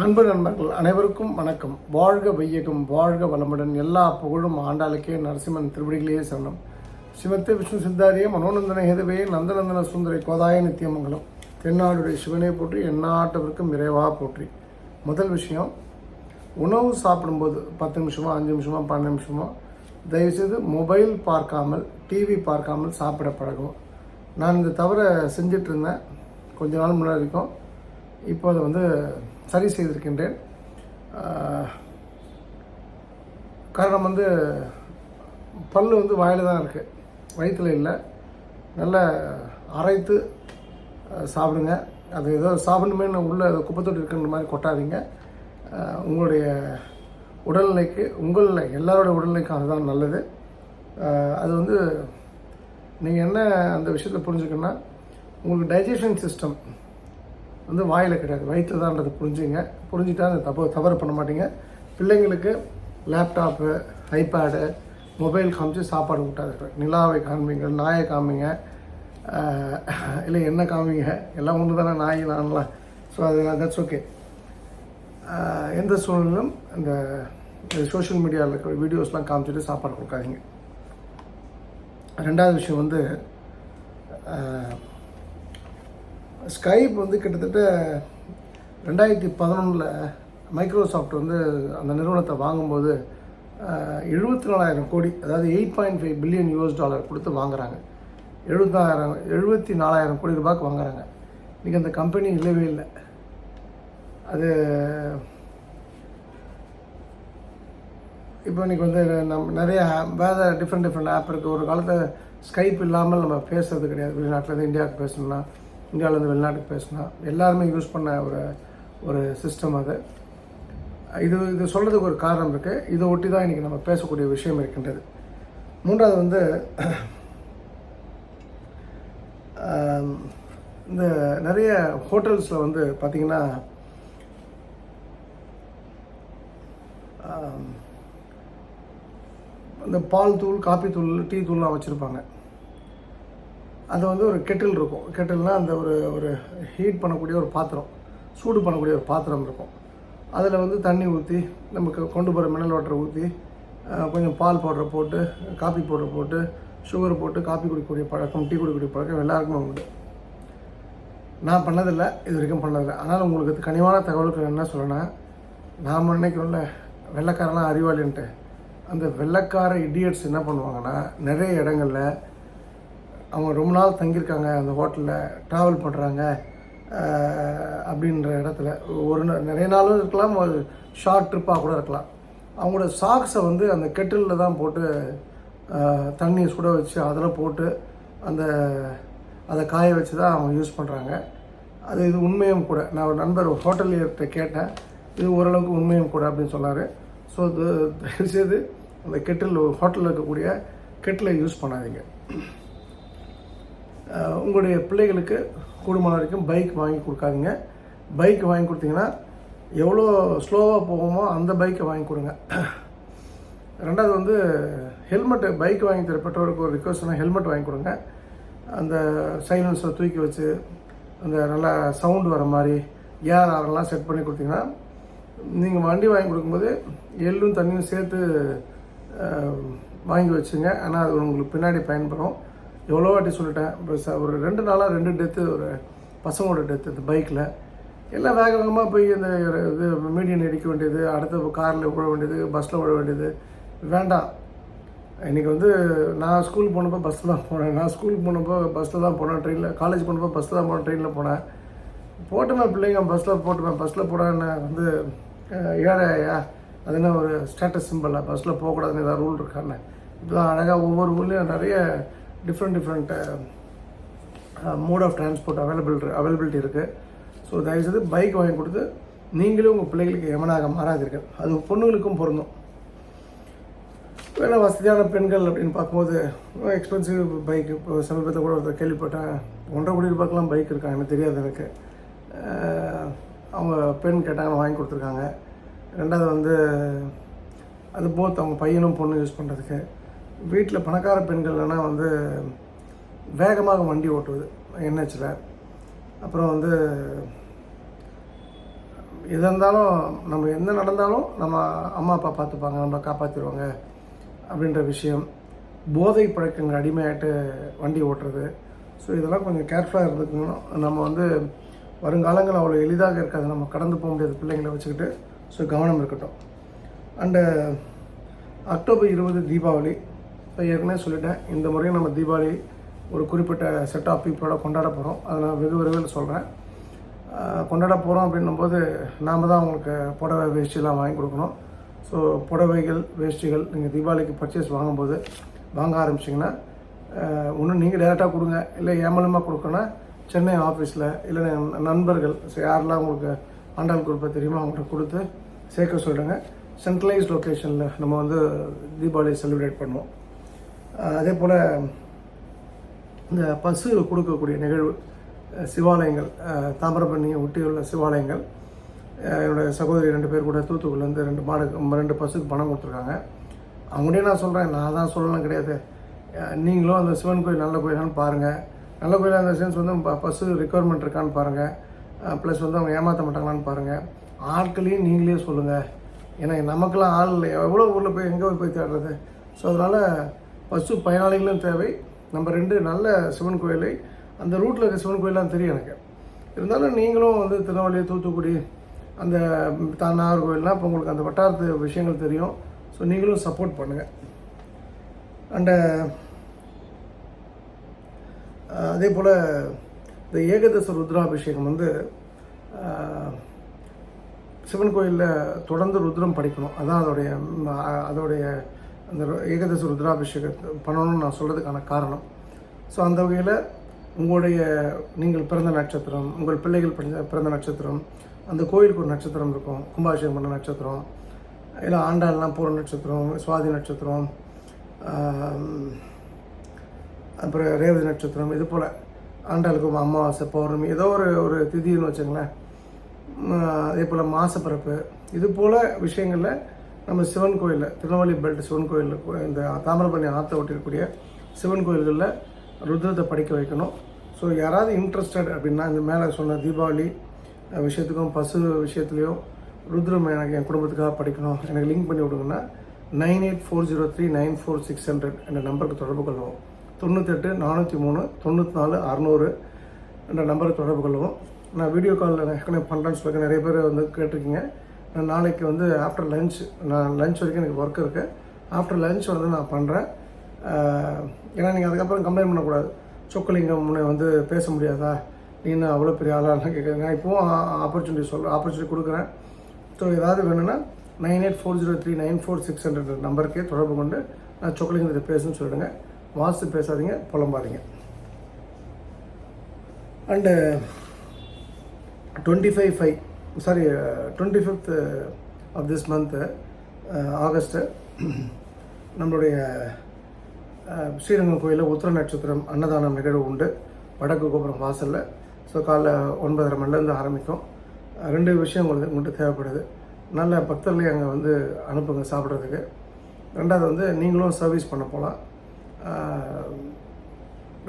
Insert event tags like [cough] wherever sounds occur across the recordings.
அன்பு நண்பர்கள் அனைவருக்கும் வணக்கம். வாழ்க வையகம் வாழ்க வளமுடன். எல்லா புகழும் ஆண்டாளுக்கே நரசிம்மன் திருவடிகளே சரணம். சிவத்தை விஷ்ணு சித்தாரிய மனோநந்தன ஹேதுவே நந்தநந்தன சுந்தரை கோதாய நித்தியமங்கலம். தென்னாடுடைய சிவனை போற்றி எந்நாட்டவருக்கும் விரைவாக போற்றி. முதல் விஷயம் உணவு சாப்பிடும்போது பத்து நிமிஷமோ அஞ்சு நிமிஷமோ பன்னெண்டு நிமிஷமோ தயவுசெய்து மொபைல் பார்க்காமல் டிவி பார்க்காமல் சாப்பிட பழகும் நான் இந்த தவறை செஞ்சிட்ருந்தேன் கொஞ்ச நாள் முன்னாடி வரைக்கும். இப்போ அதை வந்து சரி செய்திருக்கின்றேன். காரணம் வந்து பல் வந்து வாயில் தான் இருக்குது வயிற்றில் இல்லை. நல்லா அரைத்து சாப்பிடுங்க. அது ஏதோ சாப்பிடணுமேனு உள்ள குப்பத்தொட்டு இருக்குன்ற மாதிரி கொட்டாதீங்க. உங்களுடைய உடல்நிலைக்கு உங்கள் எல்லாரோட உடல்நிலைக்கும் அதுதான் நல்லது. அது வந்து நீங்கள் என்ன அந்த விஷயத்தை புரிஞ்சுக்கணுன்னா உங்களுக்கு டைஜஷன் சிஸ்டம் வந்து வாயில் கிடையாது. வயிற்று தான் புரிஞ்சுங்க. புரிஞ்சுட்டா அந்த தப்பு தவறு பண்ண மாட்டீங்க. பிள்ளைங்களுக்கு லேப்டாப்பு ஐபேடு மொபைல் காமிச்சு சாப்பாடு விட்டாது நிலாவை காமிங்க நாயை காமிங்க இல்லை என்ன காமிங்க. எல்லாம் ஒன்று தானே நாய் நான்லாம். ஸோ அது தட்ஸ் ஓகே எந்த சூழ்நிலும் இந்த சோஷியல் மீடியாவில் இருக்கிற வீடியோஸ்லாம் காமிச்சிட்டு சாப்பாடு கொடுக்காதீங்க. ரெண்டாவது விஷயம் வந்து ஸ்கைப் வந்து கிட்டத்தட்ட ரெண்டாயிரத்தி பதினொன்றில் மைக்ரோசாஃப்ட் வந்து அந்த நிறுவனத்தை வாங்கும்போது எழுபத்தி நாலாயிரம் கோடி அதாவது eight point five billion US dollar கொடுத்து வாங்குறாங்க. எழுபத்தாயிரம் எழுபத்தி நாலாயிரம் கோடி ரூபாய்க்கு வாங்குறாங்க. இன்றைக்கி அந்த கம்பெனி இல்லவே இல்லை. அது இப்போ இன்றைக்கி வந்து நம்ம நிறைய வேறு டிஃப்ரெண்ட் டிஃப்ரெண்ட் ஆப் இருக்குது ஒரு காலத்தில் ஸ்கைப் இல்லாமல் நம்ம பேசுறது கிடையாது. வெளிநாட்டிலேருந்து இந்தியாவுக்கு பேசணும்னா இந்தியாவிலேருந்து வெளிநாட்டுக்கு பேசினா எல்லாருமே யூஸ் பண்ண ஒரு ஒரு சிஸ்டம் அது. இது இது சொல்கிறதுக்கு ஒரு காரணம் இருக்குது இதை ஒட்டி தான் இன்றைக்கி நம்ம பேசக்கூடிய விஷயம் இருக்கின்றது. மூன்றாவது வந்து இந்த நிறைய ஹோட்டல்ஸில் வந்து பார்த்திங்கன்னா இந்த பால் தூள் காப்பி தூள் டீ தூள்லாம் வச்சுருப்பாங்க. அது வந்து ஒரு கெட்டில் இருக்கும். கெட்டில்னால் அந்த ஒரு ஒரு ஹீட் பண்ணக்கூடிய ஒரு பாத்திரம் சூடு பண்ணக்கூடிய ஒரு பாத்திரம் இருக்கும். அதில் வந்து தண்ணி ஊற்றி நமக்கு கொண்டு போகிற மினல் வாட்டரை ஊற்றி கொஞ்சம் பால் பவுடரை போட்டு காப்பி பவுடர் போட்டு சுகர் போட்டு காப்பி குடிக்கக்கூடிய பழக்கம் டீ குடிக்கக்கூடிய பழக்கம் எல்லாருக்குமே உண்டு. நான் பண்ணதில்லை இது வரைக்கும் பண்ணதில்லை. ஆனால் உங்களுக்கு கனிவான தகவல்கள் என்ன சொல்லணும்னா நாம் நினைக்கிறோம்ல வெள்ளக்காரெல்லாம் அறிவாளின்ட்டு. அந்த வெள்ளைக்கார இடியட்ஸ் என்ன பண்ணுவாங்கன்னா நிறைய இடங்களில் அவங்க ரொம்ப நாள் தங்கியிருக்காங்க அந்த ஹோட்டலில் ட்ராவல் பண்ணுறாங்க அப்படின்ற இடத்துல. ஒரு நிறைய நாளும் இருக்கலாம் ஒரு ஷார்ட் ட்ரிப்பாக கூட இருக்கலாம். அவங்களோட சாக்ஸை வந்து அந்த கெட்டிலில் தான் போட்டு தண்ணியை சுட வச்சு அதில் போட்டு அந்த அதை காய வச்சு தான் அவங்க யூஸ் பண்ணுறாங்க அது இது உண்மையும் கூட. நான் ஒரு நண்பர் ஹோட்டலியர்கிட்ட கேட்டேன். இது ஓரளவுக்கு உண்மையும் கூட அப்படின்னு சொன்னார். ஸோ இது தயவுசெய்து அந்த கெட்டில் ஹோட்டலில் இருக்கக்கூடிய கெட்டிலை யூஸ் பண்ணாதீங்க. உங்களுடைய பிள்ளைகளுக்கு கூடுமான வரைக்கும் பைக் வாங்கி கொடுக்காதீங்க. பைக் வாங்கி கொடுத்தீங்கன்னா எவ்வளோ ஸ்லோவாக போகுமோ அந்த பைக்கை வாங்கி கொடுங்க. ரெண்டாவது வந்து ஹெல்மெட்டு பைக் வாங்கி தர பெற்றோருக்கு ஒரு ரிக்வஸ்ட்னா ஹெல்மெட் வாங்கி கொடுங்க. அந்த சைலன்ஸை தூக்கி வச்சு அந்த நல்லா சவுண்டு வர மாதிரி ஏர் ஆரெல்லாம் செட் பண்ணி கொடுத்தீங்கன்னா நீங்கள் வண்டி வாங்கி கொடுக்கும்போது எள்ளும் தண்ணியும் சேர்த்து வாங்கி வச்சுங்க. ஆனால் அது உங்களுக்கு பின்னாடி பயன்படும். எவ்வளோ வாட்டி சொல்லிட்டேன் இப்போ ஒரு ரெண்டு நாளாக ரெண்டு டெத்து ஒரு பசங்களோட டெத்து இந்த பைக்கில் எல்லாம் வேக வேகமாக போய் இந்த இது மீடியன் இடிக்க வேண்டியது அடுத்த காரில் விழ வேண்டியது பஸ்ஸில் விட வேண்டியது. வேண்டாம். இன்றைக்கி வந்து நான் ஸ்கூல் போனப்போ பஸ்ஸில் தான் போனேன். நான் ஸ்கூல் போனப்போ பஸ்ஸில் தான் போனேன். ட்ரெயினில் காலேஜ் போனப்போ பஸ்ஸில் தான் போனேன் ட்ரெயினில் போனேன். போட்டுவேன் பிள்ளைங்க பஸ்ஸில் போட்டுவேன் பஸ்ஸில் போடான்னு வந்து ஏழையா அது என்ன ஒரு ஸ்டேட்டஸ் சிம்பிளாக பஸ்ஸில் போகக்கூடாதுன்னு ஏதாவது ரூல் இருக்கான்னு. இதுதான் அழகாக ஒவ்வொரு ஊர்லேயும் நிறைய different different mode of transport available availability இருக்குது ஸோ தயவுசெய்து பைக் வாங்கி கொடுத்து நீங்களும் உங்கள் பிள்ளைகளுக்கு எமனாக மாறாதீர்கள். அது பொண்ணுங்களுக்கும் பொருந்தும். வேலை வசதியான பெண்கள் அப்படின்னு பார்க்கும்போது எக்ஸ்பென்சிவ் பைக் இப்போ சமீபத்தில் கூட ஒருத்தர் கேள்விப்பட்டேன் ஒன்றரை கோடி ரூபாய்க்கெலாம் பைக் இருக்காங்க எனக்கு தெரியாது எனக்கு. அவங்க பெண் கேட்டாங்க வாங்கி கொடுத்துருக்காங்க. ரெண்டாவது வந்து அது போத் அவங்க பையனும் பொண்ணும் யூஸ் பண்ணுறதுக்கு வீட்டில் பணக்கார பெண்கள்னா வந்து வேகமாக வண்டி ஓட்டுவது என்ஹெச்சில் அப்புறம் வந்து எது இருந்தாலும் நம்ம என்ன நடந்தாலும் நம்ம அம்மா அப்பா பார்த்துப்பாங்க நம்மளை காப்பாற்றிடுவாங்க அப்படின்ற விஷயம். போதை பழக்கங்கள் அடிமையாகிட்டு வண்டி ஓட்டுறது. ஸோ இதெல்லாம் கொஞ்சம் கேர்ஃபுல்லாக இருந்துக்கணும். நம்ம வந்து வருங்காலங்கள் அவ்வளோ எளிதாக இருக்காது. நம்ம கடந்து போக முடியாது பிள்ளைங்களை வச்சுக்கிட்டு. ஸோ கவனம் இருக்கட்டும். அண்டு அக்டோபர் இருபது தீபாவளி. இப்போ ஏற்கனவே சொல்லிட்டேன் இந்த முறையும் நம்ம தீபாவளி ஒரு குறிப்பிட்ட செட் ஆஃப் பீப்புளோட கொண்டாட போகிறோம் அதை நான் வெகு விரைவில் சொல்கிறேன் கொண்டாட போகிறோம் அப்படின்னும்போது நாம் தான் அவங்களுக்கு புடவை வேஷ்டிலாம் வாங்கி கொடுக்கணும். ஸோ புடவைகள் வேஷ்டிகள் நீங்கள் தீபாவளிக்கு பர்ச்சேஸ் வாங்கும்போது வாங்க ஆரம்பிச்சிங்கன்னா ஒன்று நீங்கள் டேரெக்டாக கொடுங்க. இல்லை ஏமலமாக கொடுக்கணும்னா சென்னை ஆஃபீஸில் இல்லை நண்பர்கள் யாரெல்லாம் உங்களுக்கு ஆண்டாள் குரூப்பை தெரியுமோ அவங்கள்ட்ட கொடுத்து சேர்க்க சொல்லிடுங்க சென்ட்ரலைஸ் லொக்கேஷனில் நம்ம வந்து தீபாவளி செலிப்ரேட் பண்ணுவோம். அதே போல் இந்த பசு கொடுக்கக்கூடிய நிகழ்வு சிவாலயங்கள் தாமிரபரணியை ஒட்டியுள்ள சிவாலயங்கள் என்னுடைய சகோதரி ரெண்டு பேர் கூட தூத்துக்குடிலேருந்து ரெண்டு மாடு ரெண்டு பசுக்கு பணம் கொடுத்துருக்காங்க. அவங்கள்டே நான் சொல்கிறேன் நான் தான் சொல்லலாம் கிடையாது. நீங்களும் அந்த சிவன் கோயில் நல்ல கோயிலான்னு பாருங்கள் நல்ல கோயிலாக அந்த சென்ஸ் வந்து ப- பசு ரெக்குவயர்மெண்ட் இருக்கான்னு பாருங்கள் ப்ளஸ் வந்து அவங்க ஏமாற்ற மாட்டாங்களான்னு பாருங்கள் ஆட்களையும் நீங்களே சொல்லுங்கள் ஏன்னா நமக்கெல்லாம் ஆள் இல்லை எவ்வளோ ஊரில் போய் எங்கே போய் தேடுறது? ஸோ அதனால் பசு பயனாளிகளும் தேவை. நம்ம ரெண்டு நல்ல சிவன் கோயிலை அந்த ரூட்டில் இருக்க சிவன் கோயிலாம் தெரியும் எனக்கு. இருந்தாலும் நீங்களும் வந்து திருநெல்வேலி தூத்துக்குடி அந்த தான் நாகர்கோவில்லாம் இப்போ உங்களுக்கு அந்த வட்டாரத்து விஷயங்கள் தெரியும். ஸோ நீங்களும் சப்போர்ட் பண்ணுங்கள் அண்டு அதே போல் இந்த ஏகதச ருத்ராபிஷேகம் வந்து சிவன் கோயிலில் தொடர்ந்து ருத்ரம் படிக்கணும். அதான் அதோடைய அதோடைய அந்த ரு- ஏகதச ருத்ராபிஷேகத்தை பண்ணணும்னு நான் சொல்கிறதுக்கான காரணம். ஸோ அந்த வகையில் உங்களுடைய நீங்கள் பிறந்த நட்சத்திரம் உங்கள் பிள்ளைகள் பிறந்த பிறந்த நட்சத்திரம் அந்த கோயிலுக்கு ஒரு நட்சத்திரம் இருக்கும் கும்பாபிஷேகம் பண்ண நட்சத்திரம் இல்லை ஆண்டாள்லாம் பூர நட்சத்திரம் சுவாதி நட்சத்திரம் அப்புறம் ரேவதி நட்சத்திரம் இது போல் ஆண்டாளுக்கு அமாவாசை பௌர்ணமி ஏதோ ஒரு ஒரு திதின்னு வச்சுங்களேன் அதே போல் மாசப்பிறப்பு இது போல் விஷயங்களில் நம்ம சிவன் கோயிலில் திருநெல்வேலி பெல்ட் சிவன் கோயிலில் இந்த தாமிரபரணி ஆற்றை ஒட்டிருக்கக்கூடிய சிவன் கோயில்களில் ருத்ரத்தை படிக்க வைக்கணும். ஸோ யாராவது இன்ட்ரெஸ்டட் அப்படின்னா இந்த மேலே சொன்ன தீபாவளி விஷயத்துக்கும் பசு விஷயத்துலையும் ருத்ரம் எனக்கு என் குடும்பத்துக்காக படிக்கணும். எனக்கு லிங்க் பண்ணி விடுங்கன்னா nine eight four zero three nine four six hundred என்ற நம்பருக்கு தொடர்பு கொள்ளவும். தொண்ணூத்தெட்டு நானூற்றி மூணு தொண்ணூற்றி நாலு அறநூறு என்ற நம்பருக்கு தொடர்பு கொள்ளவும். நான் வீடியோ காலில் ஏற்கனவே பண்ணுறேன்னு சொல்லி நிறைய பேர் வந்து கேட்டிருக்கீங்க. நாளைக்கு வந்து ஆஃப்டர் லன்ச் நான் லன்ச் வரைக்கும் எனக்கு ஒர்க் இருக்குது ஆஃப்டர் லன்ச் வந்து நான் பண்ணுறேன் ஏன்னா நீங்கள் அதுக்கப்புறம் கம்ப்ளைண்ட் பண்ணக்கூடாது. சொக்கலிங்கம் முன்னே வந்து பேச முடியாதா? நீ அவ்வளோ பெரிய ஆளாலாம் கேட்குறேன் நான் இப்போவும் ஆப்பர்ச்சுனிட்டி சொல்கிறேன் ஆப்பர்ச்சுனிட்டி கொடுக்குறேன். ஸோ ஏதாவது வேணும்னா nine eight four zero three nine four six hundred நம்பருக்கே தொடர்பு கொண்டு நான் சொக்கலிங்கத்தை பேசுன்னு சொல்லிடுங்க. வாஸ்து பேசாதீங்க புலம்பாதீங்க. And twenty five five sorry twenty fifth of this month August நம்மளுடைய uh, ஸ்ரீரங்கம் கோயிலில் உத்திர நட்சத்திரம் அன்னதானம் நிகழ்வு உண்டு. வடக்கு கோபுரம் வாசலில். ஸோ காலைல ஒன்பதரை மணிலேருந்து ஆரம்பிக்கும். ரெண்டு விஷயம் உங்களுக்கு உங்கள்கிட்ட தேவைப்படுது. நல்ல பக்தர்களை அங்கே வந்து அனுப்புங்க சாப்பிட்றதுக்கு. ரெண்டாவது வந்து நீங்களும் சர்வீஸ் பண்ண போகலாம்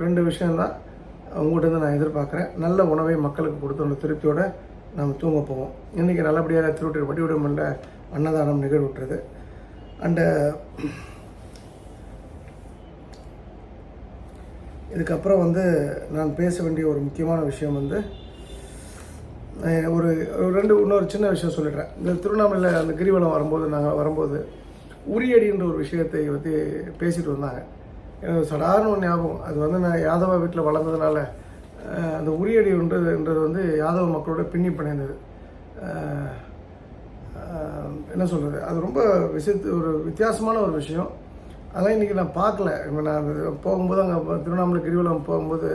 ரெண்டு விஷயந்தான் உங்கள்கிட்ட நான் எதிர்பார்க்குறேன். நல்ல உணவை மக்களுக்கு கொடுத்த ஒரு திருப்தியோடு நம்ம தூங்க போவோம். இன்றைக்கி நல்லபடியாக திருவட்டூர் என்ற அன்னதானம் நிகழ்வுற்றது. அண்டு இதுக்கப்புறம் வந்து நான் பேச வேண்டிய ஒரு முக்கியமான விஷயம் வந்து ஒரு ரெண்டு இன்னொரு சின்ன விஷயம் சொல்லிடுறேன். இந்த திருவண்ணாமலையில் அந்த கிரிவலம் வரும்போது நாங்கள் வரும்போது உரியடின்ற ஒரு விஷயத்தை பற்றி பேசிட்டு வந்தாங்க. எனக்கு சடாரண ஞாபகம். அது வந்து நான் யாதவ வீட்டில் வளர்ந்ததுனால அஹ், அந்த என்றது வந்து யாதவ மக்களோட பின்னி பிணைந்தது. என்ன சொல்கிறது அது ரொம்ப விஷயத்து ஒரு வித்தியாசமான ஒரு விஷயம். அதெல்லாம் இன்றைக்கி நான் பார்க்கல. நான் போகும்போது அங்கே திருவண்ணாமலை கிரிவலம் போகும்போது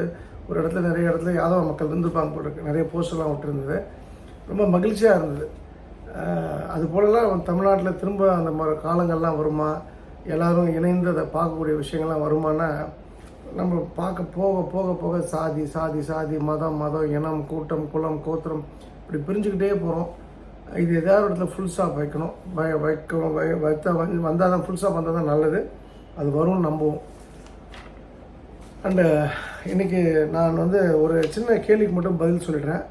ஒரு இடத்துல நிறைய இடத்துல யாதவ மக்கள் இருந்திருப்பாங்க போட்டு நிறைய போஸ்டர்லாம் விட்டுருந்தது. ரொம்ப மகிழ்ச்சியாக இருந்தது. அது போலலாம் தமிழ்நாட்டில் திரும்ப அந்த மாதிரி காலங்கள்லாம் வருமா? எல்லாரும் இணைந்து அதை பார்க்கக்கூடிய விஷயங்கள்லாம் வருமானா நம்ம பார்க்க போக போக போக சாதி சாதி சாதி மதம் மதம் இனம் கூட்டம் குலம் கோத்திரம் இப்படி பிரிஞ்சுக்கிட்டே போகிறோம் இது எதாவது இடத்துல ஃபுல் ஸ்டாப் வைக்கணும். வை வைக்க வை வைத்தா வந்து வந்தால் தான் ஃபுல் ஸ்டாப் வந்தால் தான் நல்லது. அது வரும்னு நம்புவோம். அண்டு இன்றைக்கி நான் வந்து ஒரு சின்ன கேள்விக்கு மட்டும் பதில் சொல்லிடுறேன்.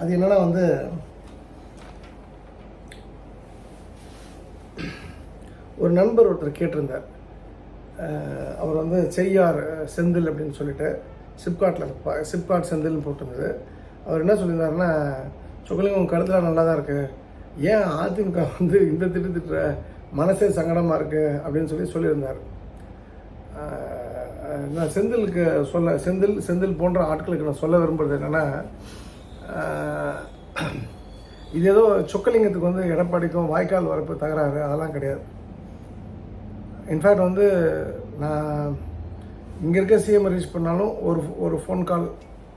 அது என்னென்னா வந்து ஒரு நண்பர் ஒருத்தர் கேட்டிருந்தார். அவர் வந்து செய்யார் செந்தில் அப்படின்னு சொல்லிட்டு சிப்காட்டில் சிப்காட் செந்தில்னு போட்டிருந்தது. அவர் என்ன சொல்லியிருந்தாருன்னா சுகலிங்கம் உங்கள் கழுத்தில் நல்லா தான் இருக்குது ஏன் அதிமுக வந்து இந்த திட்டு திட்டுற மனசே சங்கடமாக இருக்குது அப்படின்னு சொல்லி சொல்லியிருந்தார். நான் செந்திலுக்கு சொல்ல செந்தில் செந்தில் போன்ற ஆட்களுக்கு நான் சொல்ல விரும்புகிறது என்னென்னா இது ஏதோ சொக்கலிங்கத்துக்கு வந்து எடப்பாடிக்கும் வாய்க்கால் வரப்பு தகராறு அதெல்லாம் கிடையாது. இன்ஃபேக்ட் வந்து நான் இங்கே இருக்க சிஎம் ரீச் பண்ணாலும் ஒரு ஒரு ஃபோன் கால்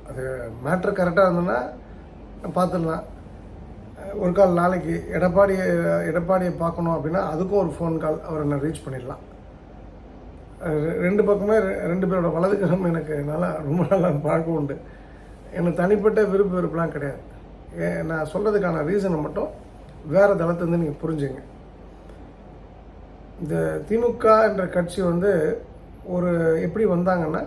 அது மேட்ரு கரெக்டாக இருந்ததுன்னா பார்த்துடலாம். ஒரு கால் நாளைக்கு எடப்பாடி எடப்பாடியை பார்க்கணும் அப்படின்னா அதுக்கும் ஒரு ஃபோன் கால் அவரை நான் ரீச் பண்ணிடலாம். ரெண்டு பக்கமே ரெ- ரெண்டு பேரோட வலதுக்கரம் எனக்கு நல்லா ரொம்ப நல்லா பழக்கம் உண்டு. எனக்கு தனிப்பட்ட விருப்ப வெறுப்புலாம் கிடையாது. ஏ நான் சொல்கிறதுக்கான ரீசனை மட்டும் வேறு தளத்துலேருந்து நீங்கள் புரிஞ்சுங்க. இந்த திமுக என்ற கட்சி வந்து ஒரு எப்படி வந்தாங்கன்னா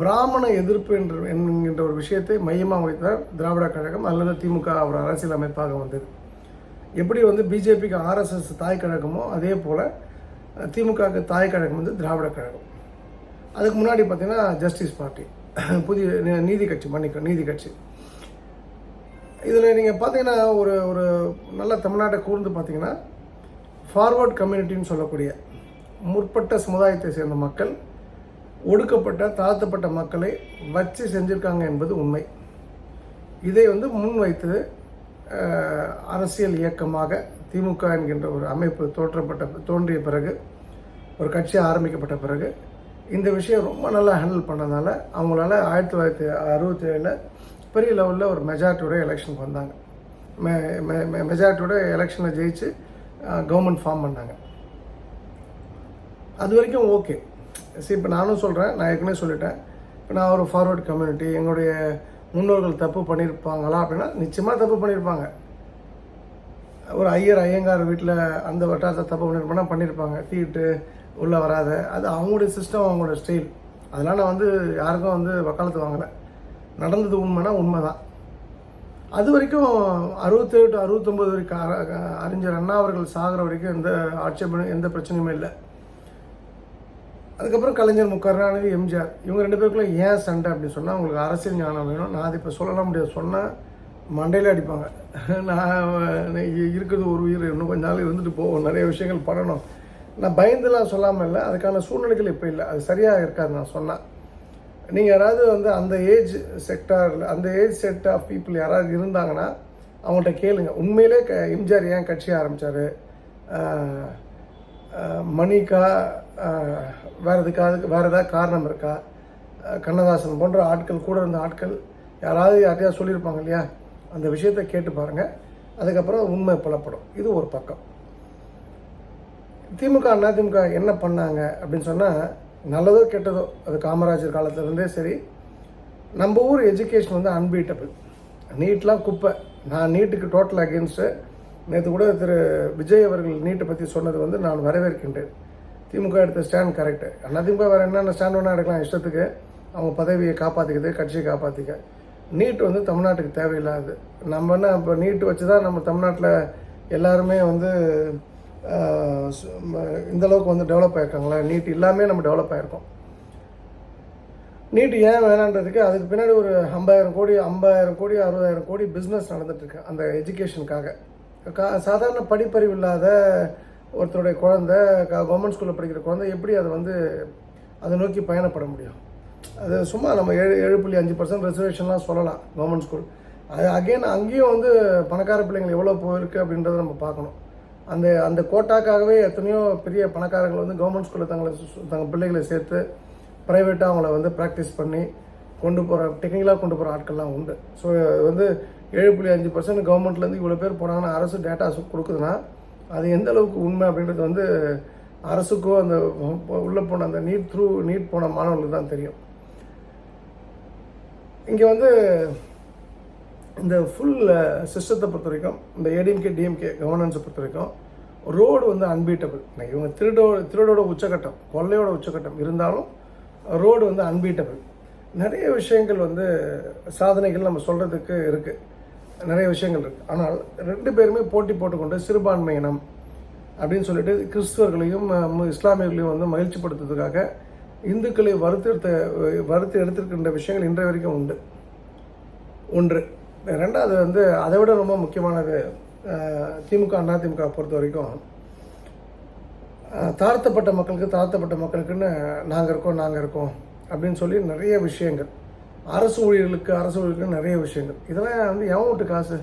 பிராமண எதிர்ப்பு என்ற என்கின்ற ஒரு விஷயத்தை மையமாக வைத்தார் திராவிட கழகம் அல்லது திமுக ஒரு அரசியல் அமைப்பாக வந்தது. எப்படி வந்து பிஜேபிக்கு ஆர்எஸ்எஸ் தாய் கழகமோ அதே போல் திமுகவுக்கு தாய் கழகம் வந்து திராவிட கழகம். அதுக்கு முன்னாடி பார்த்திங்கன்னா ஜஸ்டிஸ் பார்ட்டி புதிய நீதி கட்சி மன்னிக்க நீதி கட்சி. இதில் நீங்கள் பார்த்தீங்கன்னா ஒரு ஒரு நல்ல தமிழ்நாட்டை கூர்ந்து பார்த்தீங்கன்னா ஃபார்வர்ட் கம்யூனிட்டின்னு சொல்லக்கூடிய முற்பட்ட சமுதாயத்தை சேர்ந்த மக்கள் ஒடுக்கப்பட்ட தாழ்த்தப்பட்ட மக்களை வச்சு செஞ்சுருக்காங்க என்பது உண்மை. இதை வந்து முன்வைத்து அரசியல் இயக்கமாக திமுக என்கின்ற ஒரு அமைப்பு தோற்றப்பட்ட தோன்றிய பிறகு ஒரு கட்சி ஆரம்பிக்கப்பட்ட பிறகு இந்த விஷயம் ரொம்ப நல்லா ஹேண்டில் பண்ணதால அவங்களால ஆயிரத்தி தொள்ளாயிரத்தி அறுபத்தி ஏழில் பெரிய லெவலில் ஒரு மெஜாரிட்டியோட எலெக்ஷனுக்கு வந்தாங்க. மெ மெஜாரிட்டியோட எலெக்ஷனை ஜெயிச்சு கவர்மெண்ட் ஃபார்ம் பண்ணாங்க. அது வரைக்கும் ஓகே சரி இப்போ நானும் சொல்கிறேன் நான் ஏற்கனவே சொல்லிட்டேன். இப்போ நான் ஒரு ஃபார்வர்ட் கம்யூனிட்டி எங்களுடைய முன்னோர்கள் தப்பு பண்ணியிருப்பாங்களா அப்படின்னா நிச்சயமாக தப்பு பண்ணியிருப்பாங்க ஒரு ஐயர் ஐயங்கார் வீட்டில் அந்த வட்டாரத்தை தப்பு பண்ணியிருப்பானா பண்ணியிருப்பாங்க தீட்டு உள்ளே வராத. அது அவங்களுடைய சிஸ்டம் அவங்களோட ஸ்டைல் அதெல்லாம் நான் வந்து யாருக்கும் வந்து வக்காலத்து வாங்கலை. நடந்தது உண்மைனா உண்மை தான் அது வரைக்கும் அறுபத்தேழு டு அறுபத்தொம்பது வரைக்கும் அறிஞர் அண்ணா அவர்கள் சாகிற வரைக்கும் எந்த ஆட்சேபனும் எந்த பிரச்சனையுமே இல்லை. அதுக்கப்புறம் கலைஞர் மு கருணாநிதி எம்ஜிஆர். இவங்க ரெண்டு பேருக்குள்ள ஏன் சண்டை அப்படின்னு சொன்னால் அவங்களுக்கு அரசியல் ஞானம் வேணும். நான் அதை இப்போ சொல்லலாம் முடியாது. சொன்னால் மண்டையில அடிப்பாங்க. [laughs] நான் இருக்கிறது ஒரு உயிர். இன்னும் கொஞ்ச நாள் இருந்துட்டு போவோம். நிறைய விஷயங்கள் பண்ணணும். நான் பயந்துலாம் சொல்லாமல் இல்லை. அதுக்கான சூழ்நிலைகள் இப்போ இல்லை. அது சரியாக இருக்காது நான் சொன்னேன் நீங்கள் யாராவது வந்து அந்த ஏஜ் செக்டாரில் அந்த ஏஜ் செட் ஆஃப் பீப்புள் யாராவது இருந்தாங்கன்னா அவங்கள்ட்ட கேளுங்க. உண்மையிலே க எம்ஜிஆர் ஏன் கட்சி ஆரம்பித்தார் மணிக்கா வேறு எதுக்காக வேறு ஏதாவது காரணம் இருக்கா? கண்ணதாசன் போன்ற ஆட்கள் கூட இருந்த ஆட்கள் யாராவது யார்ட்டையாவது சொல்லியிருப்பாங்க இல்லையா? அந்த விஷயத்த கேட்டு பாருங்கள் அதுக்கப்புறம் உண்மை புலப்படும். இது ஒரு பக்கம். திமுக அதிமுக என்ன பண்ணாங்க அப்படின்னு சொன்னால் நல்லதோ கெட்டதோ அது காமராஜர் காலத்துலேருந்தே சரி. நம்ம ஊர் எஜுகேஷன் வந்து அன்பீட்டபிள் நீட்லாம் குப்பை. நான் நீட்டுக்கு டோட்டல் அகேன்ஸ்ட்டு நேற்று கூட திரு விஜய் அவர்கள் நீட்டை பற்றி சொன்னது வந்து நான் வரவேற்கின்றேன். திமுக எடுத்த ஸ்டாண்ட் கரெக்டு அதிமுக வேறு என்னென்ன ஸ்டாண்ட் வேணால் எடுக்கலாம் இஷ்டத்துக்கு. அவங்க பதவியை காப்பாற்றிக்கிறது கட்சியை காப்பாற்றிக்க நீட் வந்து தமிழ்நாட்டுக்கு தேவையில்லாது. நம்ம என்ன இப்போ நீட் வச்சு தான் நம்ம தமிழ்நாட்டில் எல்லாருமே வந்து இந்தளவுக்கு சு- இந்த அளவுக்கு வந்து டெவலப் ஆகிருக்காங்களா நீட் இல்லாமே நம்ம டெவலப் ஆகிருக்கோம் நீட் ஏன் வேணான்றதுக்கு அதுக்கு பின்னாடி ஒரு ஐம்பாயிரம் கோடி ஐம்பதாயிரம் கோடி அறுபதாயிரம் கோடி பிஸ்னஸ் நடந்துட்டுருக்கு அந்த எஜுகேஷனுக்காக கா சாதாரண படிப்பறிவு இல்லாத ஒருத்தருடைய குழந்த கவர்மெண்ட் ஸ்கூலில் படிக்கிற குழந்தை எப்படி அதை வந்து அதை நோக்கி பயணப்பட முடியும்? அது சும்மா நம்ம ஏழு ஏழு புள்ளி அஞ்சு பர்சன்ட் ரிசர்வேஷன்லாம் சொல்லலாம் கவர்மெண்ட் ஸ்கூல் அது அகெயின் அங்கேயும் வந்து பணக்கார பிள்ளைங்கள் எவ்வளோ போயிருக்கு அப்படின்றத நம்ம பார்க்கணும். அந்த அந்த கோட்டாக்காகவே எத்தனையோ பெரிய பணக்காரர்கள் வந்து கவர்மெண்ட் ஸ்கூலில் தங்களை தங்கள் பிள்ளைகளை சேர்த்து ப்ரைவேட்டாக அவங்கள வந்து ப்ராக்டிஸ் பண்ணி கொண்டு போகிற டெக்னிக்கலாக கொண்டு போகிற ஆட்கள்லாம் உண்டு. ஸோ வந்து ஏழு புள்ளி அஞ்சு பர்சன்ட் கவர்மெண்ட்லேருந்து இவ்வளோ பேர் போனாங்கன்னா அரசு டேட்டா கொடுக்குதுன்னா அது எந்த அளவுக்கு உண்மை அப்படின்றது வந்து அரசுக்கோ அந்த உள்ளே போன அந்த நீட் த்ரூ நீட் போன மாணவர்களுக்கு தான் தெரியும். இங்கே வந்து இந்த ஃபுல் சிஸ்டத்தை பொறுத்த வரைக்கும் இந்த ஏடிஎம்கே டிஎம்கே கவர்னன்ஸை பொறுத்த வரைக்கும் ரோடு வந்து அன்பீட்டபிள் இவங்க திருடோட திருடோட உச்சக்கட்டம் கொள்ளையோட உச்சக்கட்டம் இருந்தாலும் ரோடு வந்து அன்பீட்டபிள் நிறைய விஷயங்கள் வந்து சாதனைகள் நம்ம சொல்கிறதுக்கு இருக்குது நிறைய விஷயங்கள் இருக்குது ஆனால் ரெண்டு பேருமே போட்டி போட்டுக்கொண்டு சிறுபான்மையினம் அப்படின்னு சொல்லிட்டு கிறிஸ்துவர்களையும் இஸ்லாமியர்களையும் வந்து மகிழ்ச்சிப்படுத்துறதுக்காக இந்துக்களை வறுத்தெடுத்த வறுத்து எடுத்திருக்கின்ற விஷயங்கள் இன்றைய வரைக்கும் உண்டு. ஒன்று. ரெண்டாவது வந்து அதை விட ரொம்ப முக்கியமானது திமுக அண்ணா திமுக பொறுத்த வரைக்கும் தாழ்த்தப்பட்ட மக்களுக்கு தாழ்த்தப்பட்ட மக்களுக்குன்னு நாங்கள் இருக்கோம் நாங்கள் இருக்கோம் அப்படின்னு சொல்லி நிறைய விஷயங்கள். அரசு ஊழியர்களுக்கு அரசு ஊழியர்களுக்கு நிறைய விஷயங்கள். இதெல்லாம் வந்து எவன் வீட்டு காசு.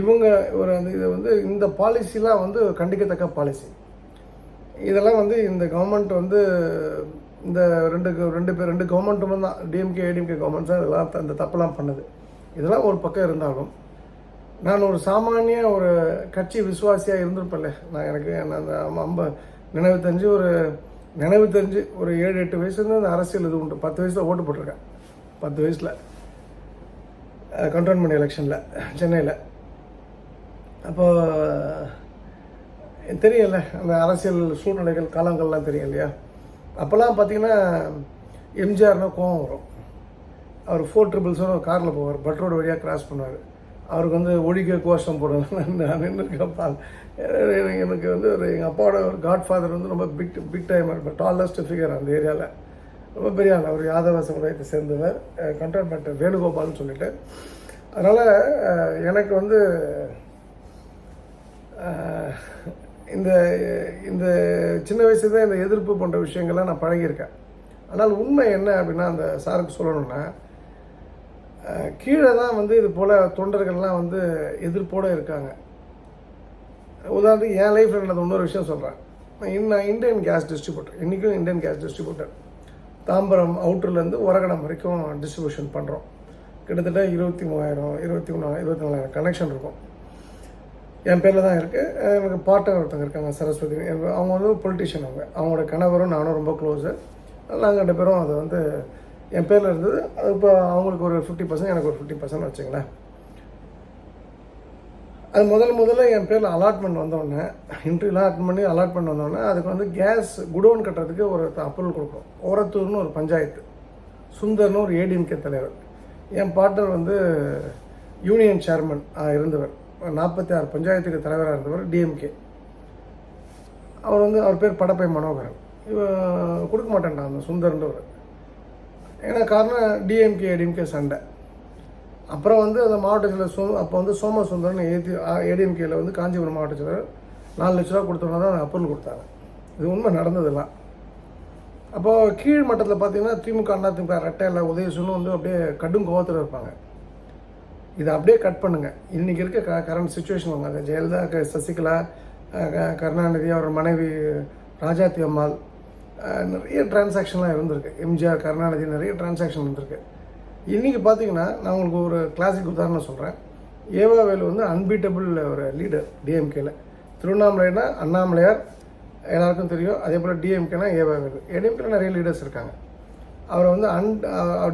இவங்க ஒரு அந்த இது வந்து இந்த பாலிசிலாம் வந்து கண்டிக்கத்தக்க பாலிசி. இதெல்லாம் வந்து இந்த கவர்மெண்ட் வந்து இந்த ரெண்டு ரெண்டு பேர் ரெண்டு கவர்மெண்ட்டும் தான் டிஎம்கே ஏடிஎம்கே கவர்மெண்ட்ஸ் தான் இதெல்லாம் அந்த இந்த தப்பெல்லாம் பண்ணுது. இதெல்லாம் ஒரு பக்கம் இருந்தாலும் நான் ஒரு சாமானிய ஒரு கட்சி விசுவாசியாக இருந்திருப்பேன்ல. நான் எனக்கு நான் அந்த அம்ப- அம்ப நினைவு தெரிஞ்சு ஒரு நினைவு தெரிஞ்சு ஒரு ஏழு எட்டு வயசுலேருந்து அந்த அரசியல் இது உண்டு. பத்து வயசில் ஓட்டு போட்டிருக்கேன். பத்து வயசில். கண்டோன்மெண்ட் எலெக்ஷனில் சென்னையில். அப்போ தெரியல அந்த அரசியல் சூழ்நிலைகள் காலங்கள்லாம் தெரியும் இல்லையா? அப்போல்லாம் பார்த்தீங்கன்னா எம்ஜிஆர்னா கோவம் வரும். அவர் ஃபோர் ட்ரிபிள்ஸும் காரில் போவார். பட் ரோடு வழியாக கிராஸ் பண்ணுவார். அவருக்கு வந்து ஒழிக்க கோஷம் போடணும் [laughs] நான் நின்றுருக்கப்பா எனக்கு வந்து ஒரு எங்கள் அப்பாவோட ஒரு காட் ஃபாதர் வந்து ரொம்ப பிக் பிக் டைம் இருப்பார். டாலஸ்ட் ஃபிகர் அந்த ஏரியாவில் ரொம்ப பெரிய ஆள். அவர் யாதவ சமுதாயத்தை சேர்ந்தவர். கண்டோன்மெண்ட் வேணுகோபால்னு சொல்லிட்டு. அதனால் எனக்கு வந்து இந்த இந்த சின்ன வயசு தான் இந்த எதிர்ப்பு போன்ற விஷயங்கள்லாம் நான் பழகியிருக்கேன். ஆனால் உண்மை என்ன அப்படின்னா அந்த சாருக்கு சொல்லணும்னா கீழே தான் வந்து இது போல் தொண்டர்கள்லாம் வந்து எதிர்ப்போடு இருக்காங்க. உதாரணத்துக்கு என் லைஃப்பில் நடந்த இன்னொரு விஷயம் சொல்கிறேன் நான் இந்தியன் கேஸ் டிஸ்ட்ரிபியூட்டர் இன்றைக்கும் இந்தியன் கேஸ் டிஸ்ட்ரிபியூட்டர் தாம்பரம் அவுட்டர்லேருந்து உரகடம் வரைக்கும் டிஸ்ட்ரிபியூஷன் பண்ணுறோம் கிட்டத்தட்ட இருபத்தி மூவாயிரம் இருபத்தி மூணாயிரம் இருபத்தி நாலாயிரம் கனெக்ஷன் இருக்கும். என் பேரில் தான் இருக்குது எனக்கு பார்ட்னர் ஒருத்தவங்க இருக்காங்க சரஸ்வதி. அவங்க வந்து பொலிட்டிஷியன் அவங்க. அவங்களோட கணவரும் நானும் ரொம்ப க்ளோஸு நாங்கள் ரெண்டு பேரும் அதை வந்து என் பேரில் இருந்தது. அது இப்போ அவங்களுக்கு ஒரு ஃபிஃப்டி பர்சன்ட் எனக்கு ஒரு ஃபிஃப்டி பர்சன்ட் வச்சுங்களேன் அது முதல் முதல்ல என் பேரில் அலாட்மெண்ட் வந்தோடனே இன்ட்ரிலாம் அட்டன் பண்ணி அலாட்மெண்ட் வந்தோடனே அதுக்கு வந்து கேஸ் குடோன் கட்டுறதுக்கு ஒரு அப்ரூவல் கொடுக்கும் ஓரத்தூர்னு ஒரு பஞ்சாயத்து. சுந்தர்னு ஒரு ஏடிஎம்கே தலைவர். என் பார்ட்னர் வந்து யூனியன் சேர்மன் இருந்தவர். நாற்பத்தி ஆறு பஞ்சாயத்துக்கு தலைவராக இருந்தவர் டிஎம்கே அவர் வந்து அவர் பேர் படப்பை மனோகரன். கொடுக்க மாட்டேன்டா அந்த சுந்தர்ன்றவர். ஏன்னா காரணம்? டிஎம்கே ஏடிஎம்கே சண்டை. அப்புறம் வந்து அந்த மாவட்டத்தில் சோ அப்போ வந்து சோம சுந்தரன் ஏடி ஏடிஎம்கேயில் வந்து காஞ்சிபுரம் மாவட்டத்தில் நாலு லட்ச ரூபா கொடுத்தோன்னா தான் அப்ரூவல் கொடுத்தாங்க. இது உண்மை நடந்ததெல்லாம். அப்போது கீழ் மட்டத்தில் பார்த்தீங்கன்னா திமுக அண்ணா திமுக ரெட்டையில் உதயசூனும் வந்து அப்படியே கடும் கோவத்தில் இருப்பாங்க. இதை அப்படியே கட் பண்ணுங்கள் இன்றைக்கி இருக்க க கரண்ட் சுச்சுவேஷன் வாங்க அந்த ஜெயலலிதா சசிகலா க- கருணாநிதி அவர் மனைவி ராஜாத்தி அம்மாள் நிறைய டிரான்சாக்ஷன்லாம் இருந்திருக்கு. எம்ஜிஆர் கருணாநிதி நிறைய டிரான்சாக்ஷன் இருந்திருக்கு. இன்றைக்கி பார்த்தீங்கன்னா நான் உங்களுக்கு ஒரு கிளாசிக் உதாரணம் சொல்கிறேன் ஏவாவேலு வந்து அன்பீட்டபிள் ஒரு லீடர் டிஎம்கேல திருவண்ணாமலைனா அண்ணாமலையார் எல்லாருக்கும் தெரியும். அதே போல் டிஎம்கேனா ஏவாவேலு. ஏடிஎம்கேல நிறைய லீடர்ஸ் இருக்காங்க. அவரை வந்து அன்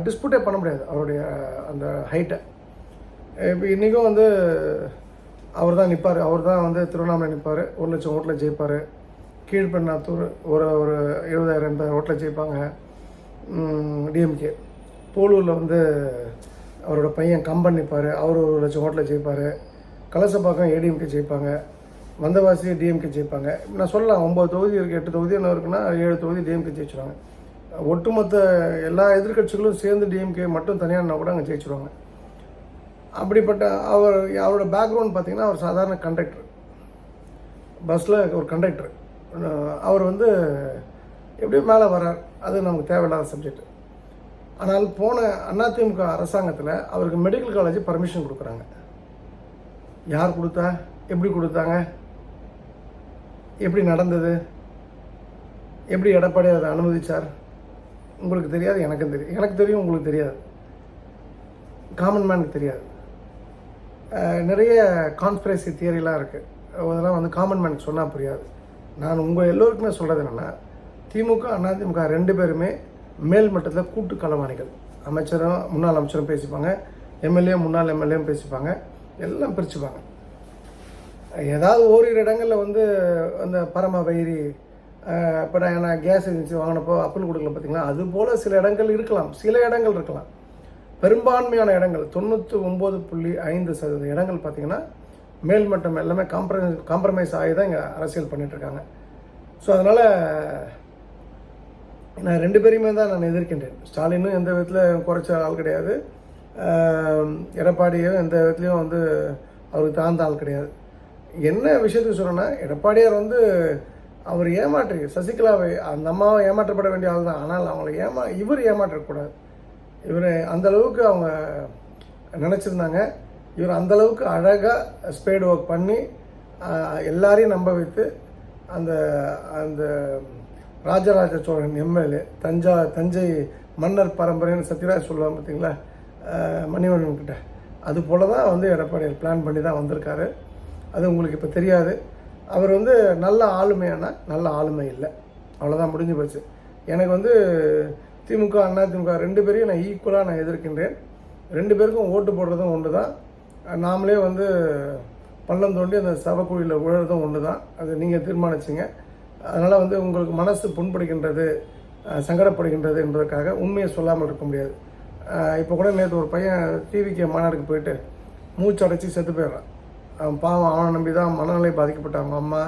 டிஸ்பியூட்டே பண்ண முடியாது அவருடைய அந்த ஹைட்டை இப்போ இன்றைக்கும் வந்து அவர் தான் நிற்பார் அவர் தான் வந்து திருவண்ணாமலை நிற்பார் ஒரு லட்சம் ஓட்டில் ஜெயிப்பார். கீழ்பெண்ணாத்தூர் ஒரு ஒரு இருபதாயிரம் எண்பதாயிரம் ஓட்டில் ஜெயிப்பாங்க. டிஎம்கே போலூரில் வந்து அவரோட பையன் கம்பன் நிற்பார் அவர் ஒரு லட்சம் ஓட்டில் ஜெயிப்பார். கலசப்பாக்கம் ஏடிஎம்கே ஜெயிப்பாங்க. வந்தவாசி டிஎம்கே ஜெயிப்பாங்க. நான் சொல்லலாம் ஒம்பது தொகுதி இருக்குது எட்டு தொகுதி என்ன இருக்குன்னா ஏழு தொகுதி டிஎம்கே ஜெயிச்சிருவாங்க. ஒட்டுமொத்த எல்லா எதிர்க்கட்சிகளும் சேர்ந்து டிஎம்கே மட்டும் தனியானா கூட அங்கே ஜெயிச்சிருவாங்க. அப்படிப்பட்ட அவர் அவரோட பேக்ரவுண்ட் பார்த்தீங்கன்னா அவர் சாதாரண கண்டக்டர் பஸ்ஸில் ஒரு கண்டக்டர் அவர் வந்து எப்படியும் மேலே வரார் அது நமக்கு தேவையில்லாத சப்ஜெக்ட் ஆனால் போன அதிமுக அரசாங்கத்தில் அவருக்கு மெடிக்கல் காலேஜ் பர்மிஷன் கொடுக்குறாங்க. யார் கொடுத்தா? எப்படி கொடுத்தாங்க? எப்படி நடந்தது? எப்படி எடப்பாடி அதை அனுமதித்தார் உங்களுக்கு தெரியாது எனக்கும் தெரியும் எனக்கு தெரியும் உங்களுக்கு தெரியாது. காமன் மேனுக்கு தெரியாது. நிறைய கான்ஸ்பிரசி தியரிலாம் இருக்குது அதெல்லாம் வந்து காமன் மேனுக்கு சொன்னால் புரியாது. நான் உங்கள் எல்லோருக்குமே சொல்கிறது என்னென்னா திமுக அதிமுக ரெண்டு பேருமே மேல் மட்டத்தில் கூட்டு களவாணிகள். அமைச்சரும் முன்னாள் அமைச்சரும் பேசிப்பாங்க எம்எல்ஏ முன்னாள் எம்எல்ஏவும் பேசிப்பாங்க எல்லாம் பிரிச்சுப்பாங்க. ஏதாவது ஓரிரு இடங்களில் வந்து அந்த பரம வைரி இப்போ நான் நான் கேஸ் ஏஜென்சி வாங்கினப்போ அப்பல் கொடுக்கல பார்த்தீங்களா அது போல் சில இடங்கள் இருக்கலாம். சில இடங்கள் இருக்கலாம். பெரும்பான்மையான இடங்கள் தொண்ணூற்றி ஒம்பது புள்ளி ஐந்து சதவீத இடங்கள் பார்த்தீங்கன்னா மேல்மட்டம் எல்லாமே காம்ப்ரமைஸ் காம்ப்ரமைஸ் ஆகி தான் இங்கே அரசியல் பண்ணிகிட்ருக்காங்க ஸோ அதனால் நான் ரெண்டு பேரையுமே தான் நான் எதிர்க்கின்றேன். ஸ்டாலினும் எந்த விதத்தில் குறைச்ச ஆள் கிடையாது. எடப்பாடியும் எந்த விதத்துலையும் வந்து அவருக்கு தாழ்ந்த ஆள் கிடையாது. என்ன விஷயத்துக்கு சொல்கிறேன்னா எடப்பாடியார் வந்து அவர் ஏமாற்றி சசிகலாவை அந்த அம்மாவை ஏமாற்றப்பட வேண்டிய ஆள் தான். ஆனால் அவங்கள ஏமா இவர் ஏமாற்றக்கூடாது. இவர் அந்த அளவுக்கு அவங்க நினச்சிருந்தாங்க. இவர் அந்தளவுக்கு அழகாக ஸ்பேட் ஒர்க் பண்ணி எல்லாரையும் நம்ப வைத்து அந்த அந்த ராஜராஜ சோழன் எம்எல்ஏ தஞ்சா தஞ்சை மன்னர் பரம்பரைன்னு சத்யராஜ் சொல்லுவாங்க பார்த்தீங்களா? மணிவண்ணன் கிட்ட. அது போல தான் வந்து எடப்பாடியார் பிளான் பண்ணி தான் வந்திருக்காரு. அது உங்களுக்கு இப்போ தெரியாது. அவர் வந்து நல்ல ஆளுமையானா நல்ல ஆளுமை இல்லை. அவ்வளோதான் முடிஞ்சு போச்சு. எனக்கு வந்து திமுக அண்ணா திமுக ரெண்டு பேரையும் நான் ஈக்குவலாக நான் எதிர்க்கின்றேன். ரெண்டு பேருக்கும் ஓட்டு போடுறதும் ஒன்று தான் நாமளே வந்து பள்ளம் தோண்டி அந்த சவக்குழியில் உழறதும் ஒன்று தான் அது நீங்கள் தீர்மானிச்சிங்க. அதனால் வந்து உங்களுக்கு மனசு புண்படுகின்றது சங்கடப்படுகின்றது என்பதற்காக உண்மையை சொல்லாமல் இருக்க முடியாது. இப்போ கூட நேற்று ஒரு பையன் டிவிக்கு மாநாடுக்கு போயிட்டு மூச்சு அடைச்சி செத்து போயிடுறான். அவன் பாவம் அவனை நம்பி தான் மனநிலை பாதிக்கப்பட்ட அவங்க அம்மா